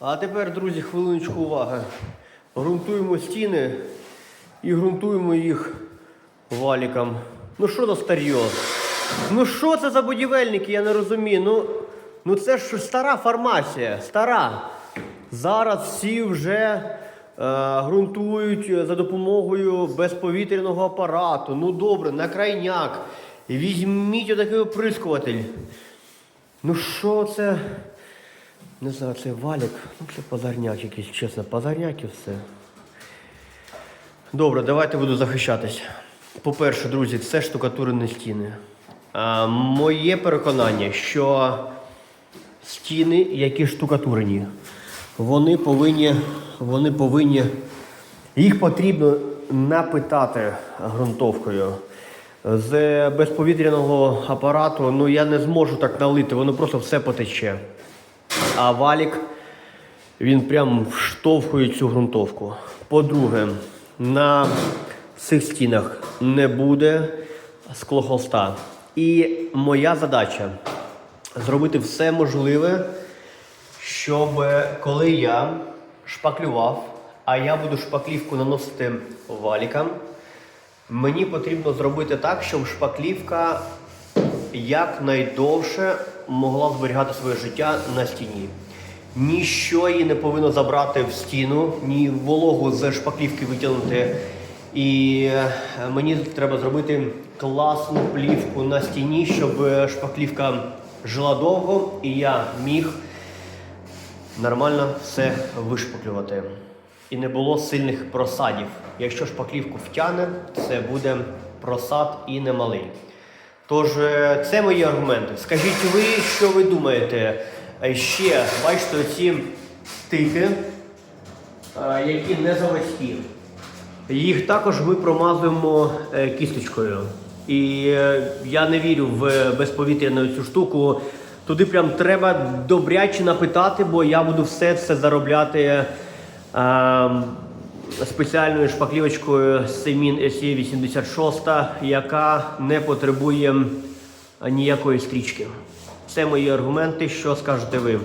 А тепер, друзі, хвилиночку уваги. Грунтуємо стіни і ґрунтуємо їх валіком. Ну що за старьо? Ну що це за будівельники, я не розумію. Ну, ну це ж стара фармація, стара. Зараз всі вже е, ґрунтують за допомогою безповітряного апарату. Ну добре, на крайняк. Візьміть отакий оприскуватель. Ну що це? Не знаю, це валік. Ну це позарняк якийсь, чесно, позарняк і все. Добре, давайте буду захищатись. По-перше, друзі, це штукатурені стіни. А, моє переконання, що стіни, які штукатурені, вони повинні, вони повинні, їх потрібно напитати ґрунтовкою. З безповітряного апарату, ну я не зможу так налити, воно просто все потече. А валік він прям вштовхує цю ґрунтовку. По-друге, на цих стінах не буде склохолста. І моя задача зробити все можливе, щоб коли я шпаклював, а я буду шпаклівку наносити валіком, мені потрібно зробити так, щоб шпаклівка якнайдовше могла зберігати своє життя на стіні. Ніщо її не повинно забрати в стіну, ні вологу з шпаклівки витягнути. І е, мені треба зробити класну плівку на стіні, щоб шпаклівка жила довго і я міг нормально все вишпаклювати. І не було сильних просадів. Якщо шпаклівку втягне, це буде просад і немалий. Тож, е, це мої аргументи. Скажіть ви, що ви думаєте? Ще бачите ці стики, е, які не заводські. Їх також ми промазуємо е, кісточкою. І я не вірю в безповітряну цю штуку. Туди прям треба добряче напитати, бо я буду все це заробляти е, спеціальною шпаклівочкою Семін SE 86, яка не потребує ніякої стрічки. Це мої аргументи. Що скажете ви?